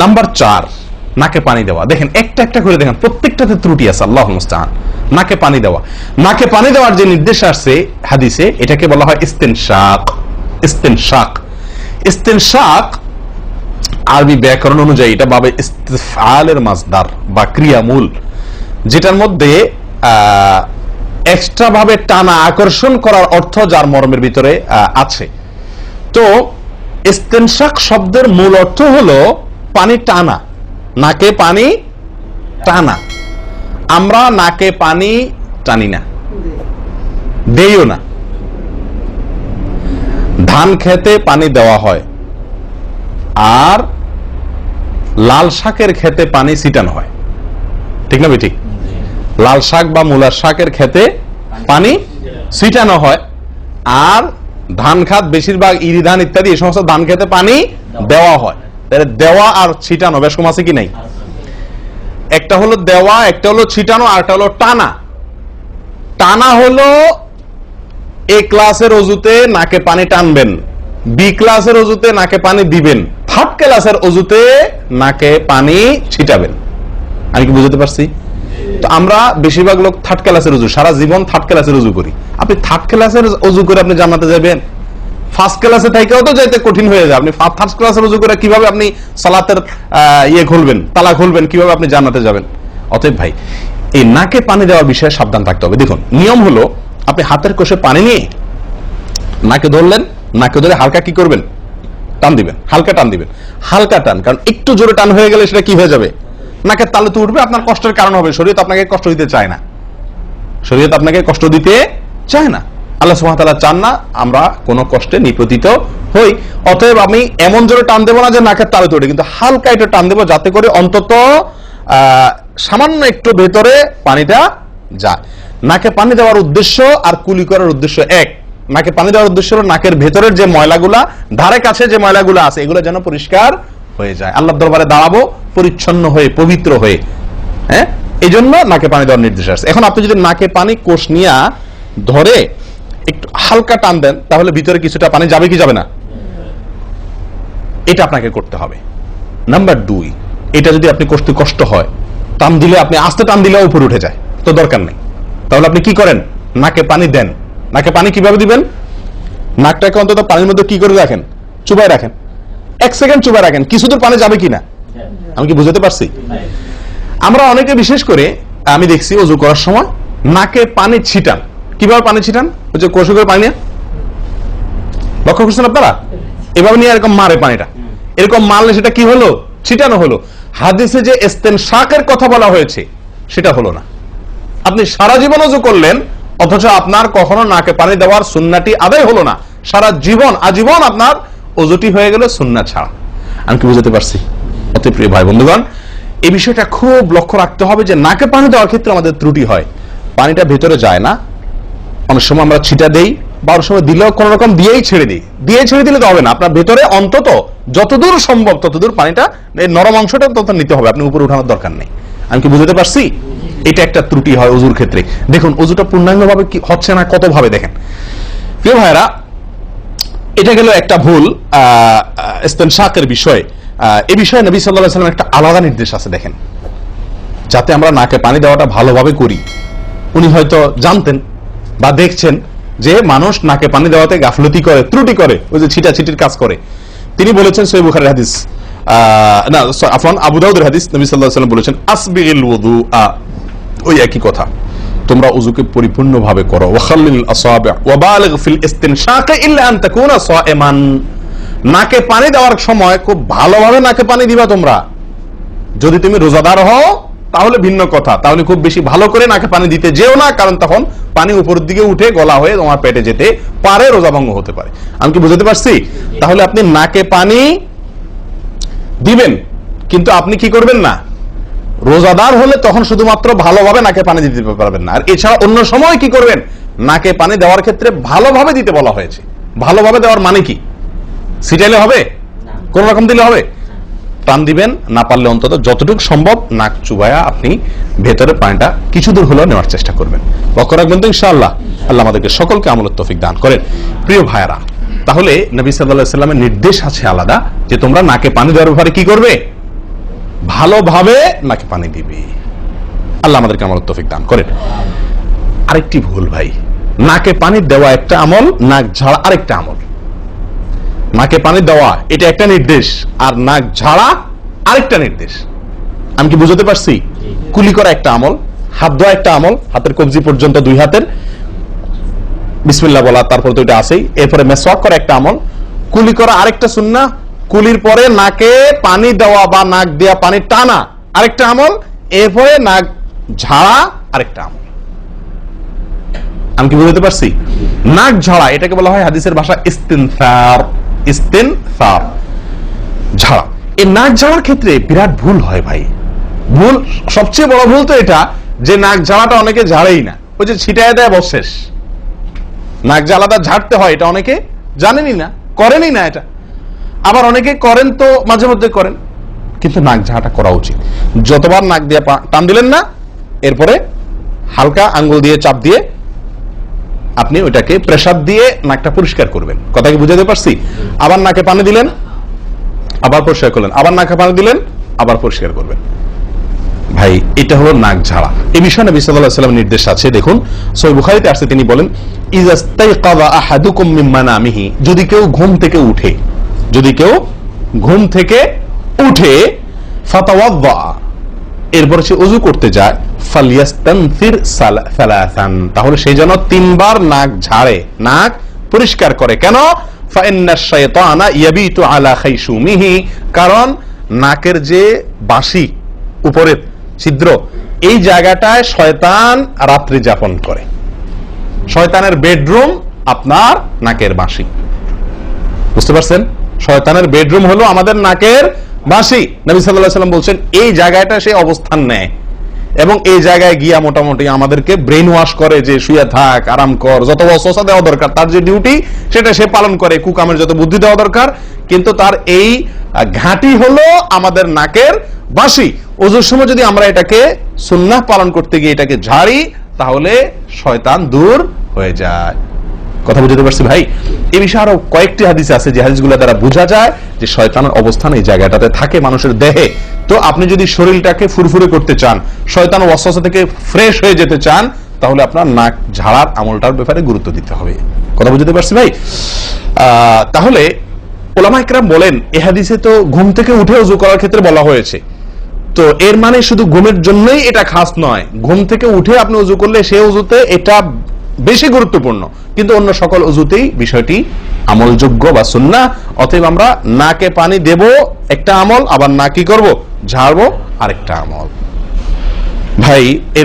Number চার, নাকে পানি দেওয়া। দেখেন, একটা একটা করে দেখেন, প্রত্যেকটাতে ত্রুটি আছে, আল্লাহ মুস্তাহান। নাকে পানি দেওয়া। নাকে পানি দেওয়ার যে নির্দেশ আসছে হাদিসে, এটাকে বলা হয় ইস্তেনশাক। ইস্তেনশাক। ইস্তেনশাক আরবি ব্যাকরণ অনুযায়ী এটা বাবে ইস্তেফালের মাসদার বা ক্রিয়ামূল, যেটার মধ্যে এক্সট্রা ভাবে টানা আকর্ষণ করার অর্থ যার মর্মের ভিতরে আছে। তো ইস্তেনশাক শব্দের মূল অর্থ হলো পানি টানা, নাকে পানি টানা। আমরা নাকে পানি টানি না, দেইও না। ধান খেতে পানি দেওয়া হয়, আর লাল শাকের খেতে পানি ছিটানো হয়। ঠিক না ঠিক লাল শাক বা মূলার শাকের খেতে পানি ছিটানো হয়, আর ধান খাত বেশিরভাগ ইরি ধান ইত্যাদি এই সমস্ত ধান খেতে পানি দেওয়া হয়। দেওয়া আর ছিটানো বেশ কম আছে কি নাই? একটা হলো দেওয়া, একটা হলো ছিটানো, আর একটা হলো টানা। টানা হলো এ ক্লাসের অজুতে নাকে পানি টানবেন, বি ক্লাসের অজুতে নাকে পানি দিবেন, থার্ড ক্লাসের অজুতে নাকে পানি ছিটাবেন। আমি কি বুঝতে পারছি? তো আমরা বেশিরভাগ লোক থার্ড ক্লাসের উজু সারা জীবন থার্ড ক্লাসের উজু করি। আপনি থার্ড ক্লাসের উজু করে আপনি জানাতে যাবেন? ফার্স্ট ক্লাসে থেকেও তো যাইতে কঠিন হয়ে যায়। আপনি ফার্স্ট ক্লাসের উজু করে কীভাবে আপনি সালাতের ইয়ে খুলবেন, তালা খুলবেন, কীভাবে আপনি জান্নাতে যাবেন? অতএব ভাই, এই নাকে পানি দেওয়ার বিষয়ে সাবধান থাকতে হবে। দেখুন, নিয়ম হলো, আপনি হাতের কোষে পানি নিয়ে নাকে ধরলেন, নাকে ধরে হালকা কি করবেন? টান দিবেন, হালকা টান দিবেন। হালকা টান, কারণ একটু জোরে টান হয়ে গেলে সেটা কি হয়ে যাবে? নাকের তালে তো উঠবে, আপনার কষ্টের কারণ হবে। শরীর আপনাকে কষ্ট দিতে চায় না। শরীর আপনাকে কষ্ট দিতে চায় না। আল্লাহ সুহামতাল্লাহ চান না আমরা কোনো কষ্টে নিপতিত হই। অতএব আমি এমন জোরে টান দেবো না যে নাকের তালে তোড়ে কিন্তু হালকা একটু টান দেবো যাতে করে অন্তত সামান্য একটু ভেতরে পানিটা যায়। নাকে পানি দেওয়ার উদ্দেশ্য আর কুলি করার উদ্দেশ্য এক। নাকে পানি দেওয়ার উদ্দেশ্য হলো নাকের ভেতরের যে ময়লাগুলা, ধারে কাছে যে ময়লাগুলো আছে, এগুলো যেন পরিষ্কার হয়ে যায়। আল্লাহ দরবারে দাঁড়াবো, পরিচ্ছন্ন হয়ে, পবিত্র হয়ে। হ্যাঁ? এই জন্য নাকে পানি দেওয়ার নির্দেশ আছে। এখন আপনি যদি নাকে পানি কোষ নিয়া ধরে হালকা টান দেন, তাহলে ভিতরে কিছুটা পানি যাবে কি যাবে না? এটা আপনাকে করতে হবে। নাম্বার দুই, এটা যদি আপনি করতে কষ্ট হয়, টান দিলে আপনি, আস্তে টান দিলে উপরে উঠে যায়, তো দরকার নেই। তাহলে আপনি কি করেন? নাকে পানি দেন। নাকে পানি কীভাবে দিবেন? নাকটাকে অন্তত পানির মধ্যে কি করে রাখেন? চুবাই রাখেন। এক সেকেন্ড চুবাই রাখেন, কিছু দূর পানি যাবে কিনা? আমি কি বুঝাতে পারছি? আমরা অনেকে বিশেষ করে, আমি দেখছি অজু করার সময়, নাকে পানি ছিটান। কীভাবে পানি ছিটান? ওই যে কষে করে পানি নিয়ে? লক্ষ্য করছেন আপনারা? এভাবে নিয়ে এরকম মারে পানিটা। এরকম মারলে সেটা কি হলো? ছিটানো হলো। হাদিসে যে এস্তেন শাকের কথা বলা হয়েছে, সেটা হলো না। আপনি সারা জীবন অজু করলেন, অথচ আপনার কখনো নাকে পানি দেওয়ার সুন্নাটি আদায় হলো না। সারা জীবন, আজীবন আপনার অজুটি হয়ে গেল সুন্না ছাড়া। আমি কি বুঝতে পারছি? অতি প্রিয় ভাই বন্ধুগণ, এই বিষয়টা খুব লক্ষ্য রাখতে হবে যে নাকে পানি দেওয়ার ক্ষেত্রে আমাদের ত্রুটি হয়। পানিটা ভেতরে যায় না অনেক সময় আমরা ছিটা দেই বা অনেক সময় দিলেও কোনো রকম দিয়েই ছেড়ে দিই। দিয়ে ছেড়ে দিলে তো হবে না। আপনার ভেতরে অন্তত যতদূর সম্ভব ততদূর পানিটা, এই নরম অংশটা তত নিতে হবে। আপনি উপরে উঠানোর দরকার নেই। আমি কি বুঝতে পারছি? এটা একটা ত্রুটি হয় অজুর ক্ষেত্রে। দেখুন অজুটা পূর্ণাঙ্গভাবে কি হচ্ছে না কত ভাবে দেখেন। প্রিয় ভাইরা এটা গেল একটা ভুল শাকের বিষয়। এই বিষয়ে নবী সাল্লাহ সাল্লাম একটা আলাদা নির্দেশ আছে, দেখেন। যাতে আমরা নাকে পানি দেওয়াটা ভালোভাবে করি। উনি হয়তো জানতেন বা দেখছেন যে মানুষ নাকে পানি দেওয়াতে গাফলতি করে, ত্রুটি করে, ওই যে ছিটা ছিটির কাজ করে। তিনি বলেছেন সৈয় বুখারের হাদিস আবু ওই একই কথা, তোমরা করো নাকে পানি দেওয়ার সময় খুব ভালোভাবে নাকে পানি দিবা তোমরা। যদি তুমি রোজাদার হও তাহলে ভিন্ন কথা। তাহলে খুব বেশি ভালো করে নাকে পানি দিতে যেও না কারণ তখন পানি উপরের দিকে উঠে গলা হয়ে তোমার পেটে যেতে পারে রোজা ভঙ্গ হতে পারে। আমি কি বুঝতে পারছি? তাহলে আপনি নাকে পানি দিবেন কিন্তু আপনি কি করবেন না? রোজাদার হলে তখন শুধুমাত্র ভালোভাবে নাকে পানি দিতে পারবেন না। আর এছাড়া অন্য সময় কি করবেন? নাকে পানি দেওয়ার ক্ষেত্রে ভালোভাবে দিতে বলা হয়েছে। ভালোভাবে দেওয়ার মানে কি? সিটাইলে হবে? কোন রকম দিলে হবে? টান দিবেন, না পারলে অন্তত যতটুকু সম্ভব নাক চুবায়া আপনি ভেতরে পানিটা কিছু দূর হলেও নেওয়ার চেষ্টা করবেন। লক্ষ্য রাখবেন তো ইনশাআল্লাহ, আল্লাহ আমাদেরকে সকলকে আমলের তৌফিক দান করেন। প্রিয় ভাইয়ারা, তাহলে নবী সাল্লাহ সাল্লামের নির্দেশ আছে আলাদা, যে তোমরা নাকে পানি দেওয়ার ব্যাপারে কি করবে? ভালোভাবে নাকে পানি দিবে। আল্লাহ আমাদেরকে আমল তৌফিক দান করেন। আরেকটি ভুল ভাই, নাকে পানি দেওয়া একটা আমল, নাক ঝাড়া আরেকটা আমল। নাকে পানি দেওয়া এটা একটা নির্দেশ। আর নাক ঝাড়া আরেকটা নির্দেশ। আমি কি বুঝতে পারছি? কুলি করা একটা আমল হাত ধোয়া একটা আমল হাতের কবজি পর্যন্ত দুই হাতের। বিসমিল্লাহ বলা তারপর তো এটা আছেই। এরপরে মেসওয়াক করা একটা আমল কুলি করা আরেকটা সুন্না। কুলির পরে নাকে পানি দেওয়া বা নাক দেওয়া পানি টানা আরেকটা আমল। এরপরে নাক ঝাড়া আরেকটা আমল। আমি কি বুঝতে পারছি? নাক ঝাড়া এটাকে বলা হয় হাদিসের ভাষা ইস্তিনসার। ইস্তিনসার ঝাড়া। এই নাক ঝাড়ার ক্ষেত্রে বিরাট ভুল হয় ভাই। ভুল, সবচেয়ে বড় ভুল তো এটা যে নাক ঝাড়াটা অনেকে ঝাড়েই না। ওই যে ছিটায় দেয় নাক জ্বালাটা ঝাড়তে হয়, এটা অনেকে জানেনই না, করেনই না এটা। আবার অনেকে করেন তো মাঝে মধ্যে করেন, কিন্তু নাক ঝাড়াটা করা উচিত। যতবার নাক দিয়ে টান দিলেন না, এরপরে হালকা আঙ্গুল দিয়ে চাপ দিয়ে আপনি ওইটাকে প্রেসার দিয়ে নাকটা পরিষ্কার করবেন। কথা কি বুঝাতে পারছি? আবার নাকে পানি দিলেন, আবার পরিষ্কার করলেন। আবার নাকে পানি দিলেন, আবার পরিষ্কার করবেন। ভাই, এটা হলো নাক ঝাড়া। এই বিষয়ে নবী সাল্লাল্লাহু আলাইহি নির্দেশ আছে। দেখুন সহিহ বুখারীতে আসছে, তিনি বলেন ইজাস্তাইকাযা আহাদুকুম মিন মানামিহি। যদি কেউ ঘুম থেকে উঠে, যদি কেউ ঘুম থেকে উঠে ফাতাওয়াদ্দা এরপর সে উজু করতে যায় তাহলে সে যেন তিনবার নাক ঝাড়ে, নাক পরিষ্কার করে। কেন? কারণ নাকের যে বাঁশি, উপরের ছিদ্র, এই জায়গাটায় শয়তান রাত্রি যাপন করে। শয়তানের বেডরুম আপনার নাকের বাঁশি। বুঝতে পারছেন? শয়তানের বেডরুম হলো আমাদের নাকের বাঁশি নবী সাল্লাল্লাহু সাল্লাম বলছেন, এই জায়গাটা সে অবস্থান নেয় এবং এই জায়গায় গিয়া মোটামুটি আমাদেরকে ব্রেন ওয়াশ করে যে শুয়ে থাক, আরাম কর, যত অসসা দেওয়া দরকার, তার যে ডিউটি সেটা সে পালন করে, কুকামের যত বুদ্ধি দেওয়া দরকার, কিন্তু তার এই ঘাঁটি হলো আমাদের নাকের বাঁশি ওজুর সময় যদি আমরা এটাকে সুন্নাহ পালন করতে গিয়ে এটাকে ঝাড়ি, তাহলে শয়তান দূর হয়ে যায়। কথা বুঝতে পারছি ভাই? এই বিষয়ে আরও কয়েকটি হাদিস আছে যে হাদিসগুলো দ্বারা বোঝা যায় যে শয়তানের অবস্থান এই জায়গাটাতে থাকে মানুষের দেহে। তো আপনি যদি শরীরটাকে ফুরফুরে করতে চান, শয়তান ওয়াসওয়াসা থেকে ফ্রেশ হয়ে যেতে চান, তাহলে আপনার নাক ঝাড়ার আমলটার ব্যাপারে গুরুত্ব দিতে হবে। কথা বুঝতে পারছি ভাই? তাহলে ওলামা ইকরাম বলেন, এ হাদিসে তো ঘুম থেকে উঠে উজু করার ক্ষেত্রে বলা হয়েছে। তো এর মানে শুধু ঘুমের জন্যই এটা খাস নয়, ঘুম থেকে উঠে আপনি উজু করলে সে উজুতে এটা বেশি গুরুত্বপূর্ণ। কিন্তু অন্য সকল উজুতেই বিষয়টি আমলযোগ্য বা সুন্না অতএব আমরা নাকে পানি দেব, একটা আমল, আবার না কি করব? ঝাড়বো, আরেকটা আমল। ভাই, এর